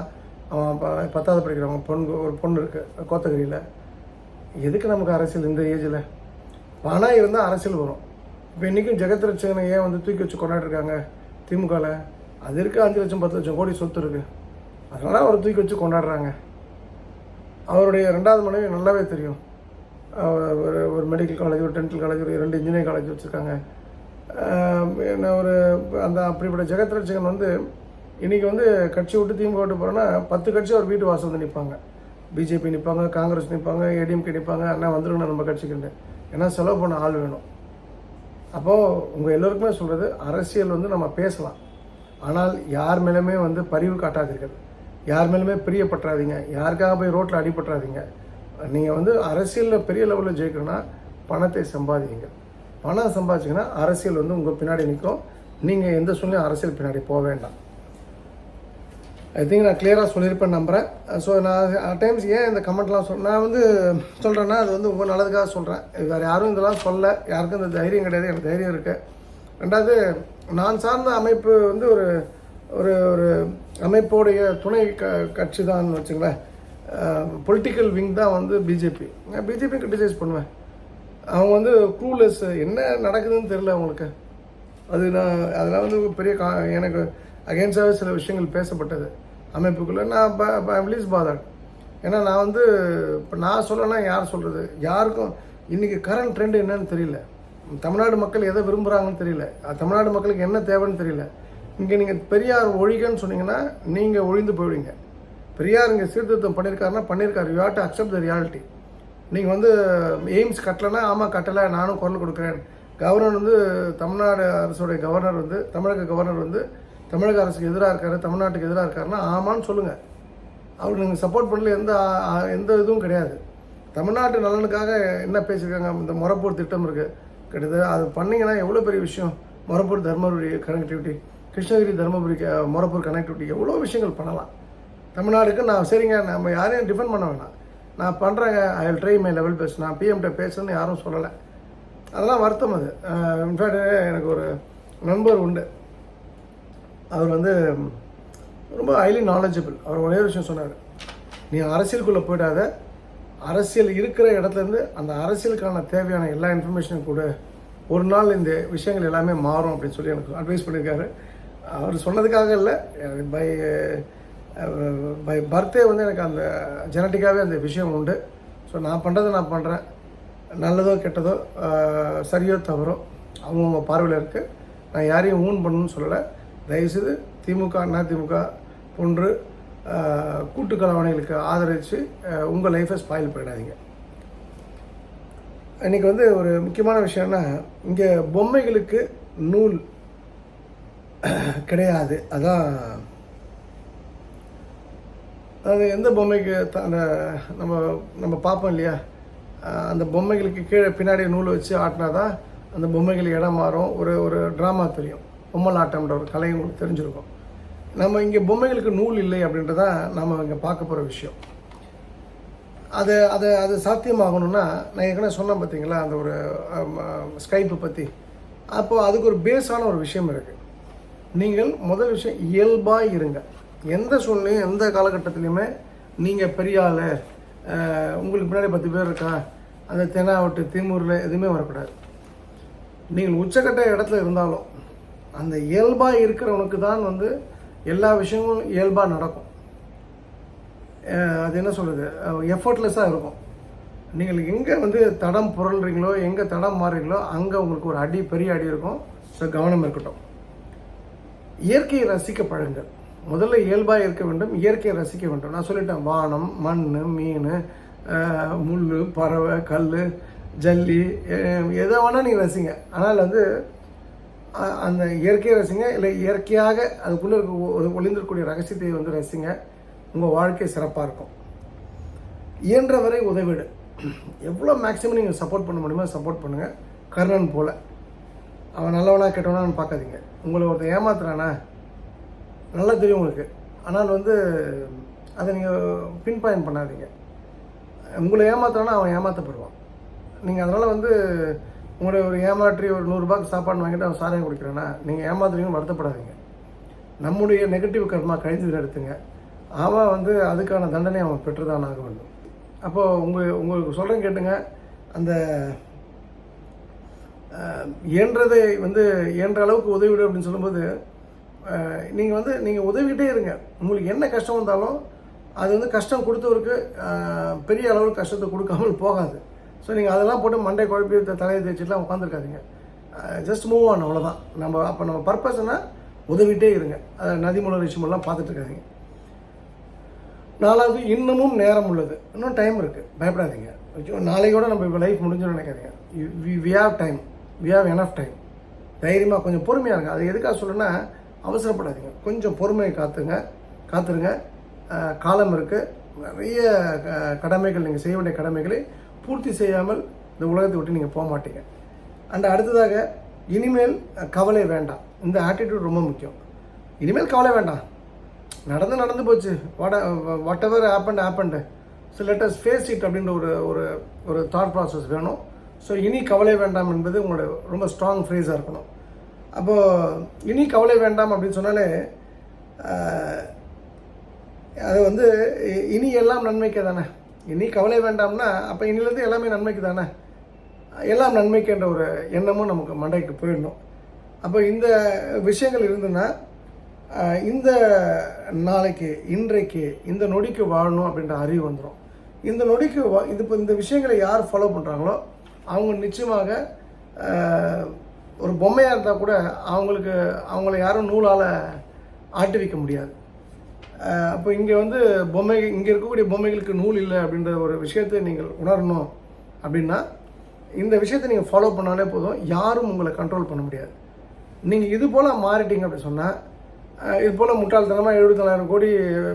அவன் பத்தாவது படிக்கிறவங்க பொண்ணு ஒரு பொண்ணு இருக்குது கோத்தகிரியில். எதுக்கு நமக்கு அரசியல் இந்த ஏஜில் பணம் இருந்தால் அரசியல் வரும். இப்போ இன்றைக்கும் ஜெகத் ரட்சகனை ஏன் வந்து தூக்கி வச்சு கொண்டாடிருக்காங்க? திமுகவில் அது இருக்குது அஞ்சு லட்சம் பத்து லட்சம் கோடி சொத்து இருக்குது அதனால் அவரை தூக்கி வச்சு கொண்டாடுறாங்க. அவருடைய ரெண்டாவது மனைவி நல்லாவே தெரியும். ஒரு ஒரு மெடிக்கல் காலேஜ் ஒரு டென்டல் காலேஜ் ஒரு ரெண்டு இன்ஜினியரிங் காலேஜ் வச்சுருக்காங்க. என்ன ஒரு அந்த அப்படிப்பட்ட ஜெகத் ரட்சகன் வந்து இன்றைக்கி வந்து கட்சி விட்டு திமுக விட்டு போகிறோன்னா பத்து கட்சி அவர் வீட்டு வாசல் வந்து நிற்பாங்க பிஜேபி நிற்பாங்க காங்கிரஸ் நிற்பாங்க ஏடிஎம்கே நிற்பாங்க அண்ணா வந்துருங்க நம்ம கட்சிக்கிட்டு ஏன்னா செலவு பண்ண ஆள் வேணும். அப்போது உங்கள் எல்லோருக்குமே சொல்கிறது அரசியல் வந்து நம்ம பேசலாம். ஆனால் யார் மேலுமே வந்து பரிவு காட்டாதீர்கள். யார் மேலுமே பிரியப்பட்டுறாதீங்க யாருக்காக போய் ரோட்டில் அடிபட்டுறாதீங்க. நீங்கள் வந்து அரசியலில் பெரிய லெவலில் ஜெயிக்கணும்னா பணத்தை சம்பாதிங்க. பணம் சம்பாதிச்சிங்கன்னா அரசியல் வந்து உங்கள் பின்னாடி நிற்கும். நீங்கள் எந்த சூழ்நிலையும் அரசியல் பின்னாடி போக வேண்டாம். ஐ திங்க் நான் கிளியராக சொல்லியிருப்பேன் நம்புகிறேன் ஸோ நான் டைம்ஸ் ஏன் இந்த கமெண்ட்லாம் சொல் நான் வந்து சொல்கிறேன்னா அது வந்து உங்கள் நல்லதுக்காக சொல்கிறேன் வேறு யாரும் இதெல்லாம் சொல்ல யாருக்கும் இந்த தைரியம் கிடையாது. எனக்கு தைரியம் இருக்குது ரெண்டாவது நான் சார்ந்த அமைப்பு வந்து ஒரு ஒரு ஒரு அமைப்போடைய துணை க கட்சி தான் வச்சுங்களேன் பொலிட்டிக்கல் விங் தான் வந்து பிஜேபி நான் பிஜேபி கிரிட்டிசைஸ் பண்ணுவேன். அவங்க வந்து க்ளூலெஸ் என்ன நடக்குதுன்னு தெரில அவங்களுக்கு. அது நான் அதெல்லாம் வந்து பெரிய கா எனக்கு அகேன்ஸ்டாகவே சில விஷயங்கள் பேசப்பட்டது. அமைப்புக்குள்ளே நான் ப்ளீஸ் பாதர் ஏன்னா நான் வந்து இப்போ நான் சொல்லனா யார் சொல்கிறது யாருக்கும் இன்றைக்கி கரண்ட் ட்ரெண்ட் என்னன்னு தெரியல. தமிழ்நாடு மக்கள் எதை விரும்புகிறாங்கன்னு தெரியல. தமிழ்நாடு மக்களுக்கு என்ன தேவைன்னு தெரியல. இங்கே நீங்கள் பெரியார் ஒழிகன்னு சொன்னீங்கன்னா நீங்கள் ஒழிந்து போயிடுவீங்க. பெரியார் இங்கே சீர்திருத்தம் பண்ணியிருக்காருன்னா பண்ணியிருக்காரு you have to accept the reality நீங்கள் வந்து எய்ம்ஸ் கட்டலைன்னா ஆமாம் கட்டலை நானும் குரல் கொடுக்குறேன். கவர்னர் வந்து தமிழ்நாடு அரசுடைய கவர்னர் வந்து தமிழக கவர்னர் வந்து தமிழக அரசுக்கு எதிராக இருக்காரு தமிழ்நாட்டுக்கு எதிராக இருக்காருன்னா ஆமான்னு சொல்லுங்கள் அவர் நீங்கள் சப்போர்ட் பண்ணல எந்த எந்த இதுவும் கிடையாது. தமிழ்நாட்டு நலனுக்காக என்ன பேசியிருக்காங்க இந்த முறப்பூர் திட்டம் இருக்குது கிட்டத்தட்ட அது பண்ணிங்கன்னா எவ்வளோ பெரிய விஷயம்? முறப்பூர் தர்மபுரி கனெக்டிவிட்டி கிருஷ்ணகிரி தர்மபுரி முறப்பூர் மொரப்பூர் கனெக்டிவிட்டி எவ்வளோ விஷயங்கள் பண்ணலாம். தமிழ்நாடுக்கு நான் சரிங்க நம்ம யாரையும் டிஃபெண்ட் பண்ண வேணாம். நான் பண்ணுறேங்க I will try my level best நான் பிஎம்கிட்ட பேசுன்னு யாரும் சொல்லலை. அதெல்லாம் வருத்தம் அது. இன்ஃபேக்ட் எனக்கு ஒரு நண்பர் உண்டு. அவர் வந்து ரொம்ப ஹைலி நாலேஜபிள் அவர் ஒரே ஒரு விஷயம் சொன்னார். நீ அரசியலுக்குள்ளே போயிடாத. அரசியல் இருக்கிற இடத்துலேருந்து அந்த அரசியலுக்கான தேவையான எல்லா இன்ஃபர்மேஷனும் கூட ஒரு நாள் இந்த விஷயங்கள் எல்லாமே மாறும் அப்படின்னு சொல்லி எனக்கு அட்வைஸ் பண்ணியிருக்காரு அவர் சொன்னதுக்காக இல்லை பை பை பர்த்டே வந்து எனக்கு அந்த ஜெனட்டிக்காகவே அந்த விஷயம் உண்டு. ஸோ நான் பண்ணுறதை நான் பண்ணுறேன் நல்லதோ கெட்டதோ சரியோ தவறோ அவங்கவுங்க பார்வையில் இருக்குது நான் யாரையும் ஊன் பண்ணணும்னு சொல்லலை. தயவுசெய்து திமுக அதிமுக போன்று கூட்டு கலவணைகளுக்கு ஆதரித்து உங்கள் லைஃப்பை ஸ்பாயில் பண்ணிடாதீங்க. இன்றைக்கி வந்து ஒரு முக்கியமான விஷயம்னா இங்கே பொம்மைகளுக்கு நூல் கிடையாது. அதான் அது எந்த பொம்மைக்கு அந்த நம்ம நம்ம பார்ப்போம் இல்லையா? அந்த பொம்மைகளுக்கு கீழே பின்னாடி நூல் வச்சு ஆட்டினா தான் அந்த பொம்மைகளுக்கு இடம் மாறும். ஒரு ஒரு ட்ராமா தெரியும். பொம்மலாட்டம்ன்ற ஒரு கலை உங்களுக்கு தெரிஞ்சிருக்கும். நம்ம இங்கே பொம்மைகளுக்கு நூல் இல்லை அப்படின்றதான் நாம் இங்கே பார்க்க போகிற விஷயம். அது அது அது சாத்தியமாகணும்னா நான் ஏற்கனவே சொன்னேன் பார்த்தீங்களா அந்த ஒரு ஸ்கைப்பு பற்றி அப்போது அதுக்கு ஒரு பேஸான ஒரு விஷயம் இருக்குது நீங்கள் முதல் விஷயம் இயல்பாக இருங்க. எந்த சூழ்நிலையும் எந்த காலகட்டத்துலையுமே நீங்கள் பெரிய ஆள் உங்களுக்கு பின்னாடி பத்து பேர் இருக்கா அந்த தெனாவட்டு திமுரில் எதுவுமே வரக்கூடாது. நீங்கள் உச்சக்கட்ட இடத்துல இருந்தாலும் அந்த இயல்பாக இருக்கிறவனுக்கு தான் வந்து எல்லா விஷயங்களும் இயல்பாக நடக்கும். அது என்ன சொல்கிறது எஃபர்ட்லெஸ்ஸாக இருக்கும். நீங்கள் எங்கே வந்து தடம் புரள்றீங்களோ எங்கே தடம் மாறுறீங்களோ அங்கே உங்களுக்கு ஒரு அடி பெரிய அடி இருக்கும். ஸோ கவனம் இருக்கட்டும். இயற்கையை ரசிக்க பழங்கள் முதல்ல இயல்பாக இருக்க வேண்டும் இயற்கையை ரசிக்க வேண்டும். நான் சொல்லிட்டேன் வானம் மண் மீன் முள் பறவை கல் ஜல்லி எதை வேணால் நீங்கள் ரசிங்க. ஆனால் வந்து அந்த இயற்கையை ரசிங்க இல்லை இயற்கையாக அதுக்குள்ளே இருக்க ஒ- ஒளிந்திருக்கக்கூடிய ரகசியத்தை வந்து ரசிங்க. உங்கள் வாழ்க்கை சிறப்பாக இருக்கும். இயன்ற வரை உதவிடு. எவ்வளோ மேக்ஸிமம் நீங்கள் சப்போர்ட் பண்ண முடியுமோ சப்போர்ட் பண்ணுங்கள் கர்ணன் போல். அவன் நல்லவனா கெட்டவனான்னு பார்க்காதீங்க. உங்களை ஒருத்தன் ஏமாத்துறானா? நல்லா தெரியும் உங்களுக்கு. ஆனால் வந்து அதை நீங்கள் பின் பண்ணாதீங்க. உங்களை ஏமாத்துறானா அவன் ஏமாற்றப்படுவான் நீங்கள் அதனால் வந்து உங்களுடைய ஒரு ஏமாற்றி ஒரு நூறுரூபாய்க்கு சாப்பாடு வாங்கிட்டு அவன் சாரையை கொடுக்குறேன்னா நீங்கள் ஏமாத்துறீங்கன்னு வருத்தப்படாதீங்க. நம்முடைய நெகட்டிவ் கர்மா கழிஞ்சதில் எடுத்துங்க. அவன் வந்து அதுக்கான தண்டனை அவன் பெற்றுதான் ஆக வேண்டும். அப்போது உங்கள் உங்களுக்கு சொல்கிறேன் கேட்டுங்க. அந்த இயன்றதை வந்து இயன்ற அளவுக்கு உதவிடு அப்படின்னு சொல்லும்போது நீங்கள் வந்து நீங்கள் உதவிக்கிட்டே இருங்க. உங்களுக்கு என்ன கஷ்டம் வந்தாலும் அது வந்து கஷ்டம் கொடுத்தவருக்கு பெரிய அளவுக்கு கஷ்டத்தை கொடுக்காமல் போகாது. ஸோ நீங்கள் அதெல்லாம் போட்டு மண்டை குழப்பி த- தலையை தேய்ச்சிட்டுலாம் உட்காந்துருக்காதீங்க ஜஸ்ட் மூவ் ஆன் அவ்வளோதான் நம்ம அப்போ நம்ம பர்பஸ்னால் உதவிட்டே இருங்க. அதை நதிமூல விஷயமெல்லாம் பார்த்துட்டு இருக்காதீங்க நாலாவது இன்னமும் நேரம் உள்ளது. இன்னும் டைம் இருக்குது பயப்படாதீங்க. ஐயோ, நாளைக்கு கூட நம்ம இப்போ லைஃப் முடிஞ்சுன்னு நினைக்காதீங்க. We have time we have enough time தைரியமாக கொஞ்சம் பொறுமையாக இருங்க. அது எதுக்காக சொல்லணும்னா அவசரப்படாதீங்க. கொஞ்சம் பொறுமையை காத்துங்க. காத்துருங்க. காலம் இருக்குது நிறைய கடமைகள் நீங்கள் செய்ய வேண்டிய கடமைகளை பூர்த்தி செய்யாமல் இந்த உலகத்தை விட்டு நீங்கள் போக மாட்டீங்க. அண்ட் அடுத்ததாக இனிமேல் கவலை வேண்டாம். இந்த ஆட்டிடியூட் ரொம்ப முக்கியம். இனிமேல் கவலை வேண்டாம். நடந்து நடந்து போச்சு. What whatever happened happened so let's face it அப்படின்ற ஒரு ஒரு ஒரு தாட் ப்ராசஸ் வேணும். ஸோ இனி கவலை வேண்டாம் என்பது உங்களோட ரொம்ப ஸ்ட்ராங் ஃப்ரேஸாக இருக்கணும். அப்போது இனி கவலை வேண்டாம் அப்படின்னு சொன்னாலே அது வந்து இனி எல்லாம் நன்மைக்கு தானே. இனி கவலை வேண்டாம்னா அப்போ இனிலேருந்து எல்லாமே நன்மைக்கு தானே? எல்லாம் நன்மைக்குன்ற ஒரு எண்ணமும் நமக்கு மண்டைக்கு போயிடணும். அப்போ இந்த விஷயங்கள் இருந்துன்னா இந்த நாளைக்கு இன்றைக்கு இந்த நொடிக்கு வாழணும் அப்படின்ற அறிவு வந்துடும் இந்த நொடிக்கு வா இது இப்போ இந்த விஷயங்களை யார் ஃபாலோ பண்ணுறாங்களோ அவங்க நிச்சயமாக ஒரு பொம்மையாக இருந்தால் கூட அவங்களுக்கு அவங்கள யாரும் நூலால் ஆட்டி வைக்க முடியாது. அப்போ இங்கே வந்து பொம்மை இங்கே இருக்கக்கூடிய பொம்மைகளுக்கு நூல் இல்லை அப்படின்ற ஒரு விஷயத்தை நீங்கள் உணரணும் அப்படின்னா இந்த விஷயத்தை நீங்கள் ஃபாலோ பண்ணாலே போதும். யாரும் உங்களை கண்ட்ரோல் பண்ண முடியாது. நீங்கள் இது போல் மாறிட்டீங்க அப்படி சொன்னால் இது போல் முட்டாள்தனமாக எழுபத்தனாயிரம் கோடி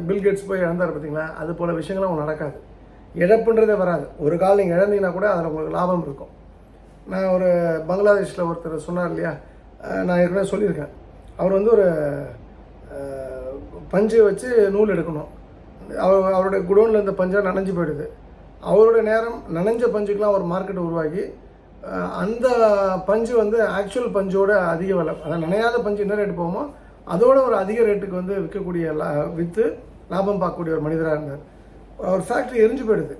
பில்கேட்ஸ் போய் இழந்தார் பார்த்தீங்களா அது போல் விஷயங்கள்லாம் நடக்காது. இழப்புன்றதே வராது. ஒரு கால் நீங்கள் இழந்தீங்கன்னா கூட அதில் உங்களுக்கு லாபம் இருக்கும். நான் ஒரு பங்களாதேஷில் ஒருத்தர் சொன்னார் இல்லையா? நான் ஏற்கனவே சொல்லியிருக்கேன். அவர் வந்து ஒரு பஞ்சு வச்சு நூல் எடுக்கணும். அவர் அவருடைய குடோனில் இருந்த பஞ்சாக நனைஞ்சு போயிடுது. அவரோட நேரம் நனைஞ்ச பஞ்சுக்கெலாம் ஒரு மார்க்கெட் உருவாக்கி அந்த பஞ்சு வந்து ஆக்சுவல் பஞ்சோட அதிக விலை. அதான் நனையாத பஞ்சு என்ன ரேட் போகுமோ அதோட ஒரு அதிக ரேட்டுக்கு வந்து விற்கக்கூடிய லா- விற்று லாபம் பார்க்கக்கூடிய ஒரு மனிதராக இருந்தார். அவர் ஃபேக்ட்ரி எரிஞ்சு போயிடுது.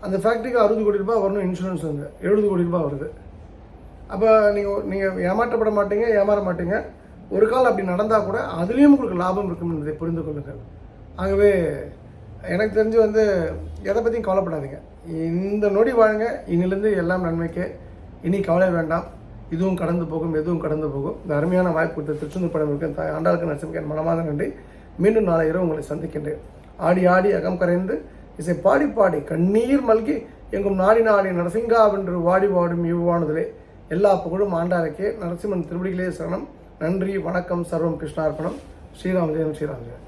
அந்த ஃபேக்ட்ரிக்கு அறுபது கோடி ரூபாய் வரணும் இன்சூரன்ஸ் வந்து. எழுபது கோடி ரூபாய் வருது. அப்போ நீங்கள் நீங்கள் ஏமாற்றப்பட மாட்டீங்க ஏமாற மாட்டீங்க. ஒரு கால் அப்படி நடந்தால் கூட அதுலேயும் உங்களுக்கு லாபம் இருக்கும் என்பதை புரிந்து கொள்ளுங்கள். ஆகவே எனக்கு தெரிஞ்சு வந்து எதை பற்றியும் கவலைப்படாதீங்க. இந்த நொடி வாழுங்க இன்னிலேருந்து எல்லாம் நன்மைக்கு. இனி கவலை வேண்டாம். இதுவும் கடந்து போகும் எதுவும் கடந்து போகும். இந்த அருமையான வாய்ப்பு கொடுத்த திருச்செந்தூர் படம் இருக்க தாய் ஆண்டாளுக்கு நரசிம்க்கு என் மனமாத நன்றி. மீண்டும் நாளை இரவு உங்களை சந்திக்கின்றேன். ஆடி ஆடி அகம் கரைந்து இசை பாடி பாடி கண்ணீர் மல்கி எங்கும் நாடி நாடி நரசிங்காவென்று வாடி வாடும் இவ்வானதிலே. எல்லா புகழும் ஆண்டாளுக்கே. நரசிம்மன் திருவடிகளே சரணம். நன்றி வணக்கம் சர்வம் கிருஷ்ணார்ப்பணம் ஸ்ரீராம் ஜெயம் ஸ்ரீராம் ஜெயம்.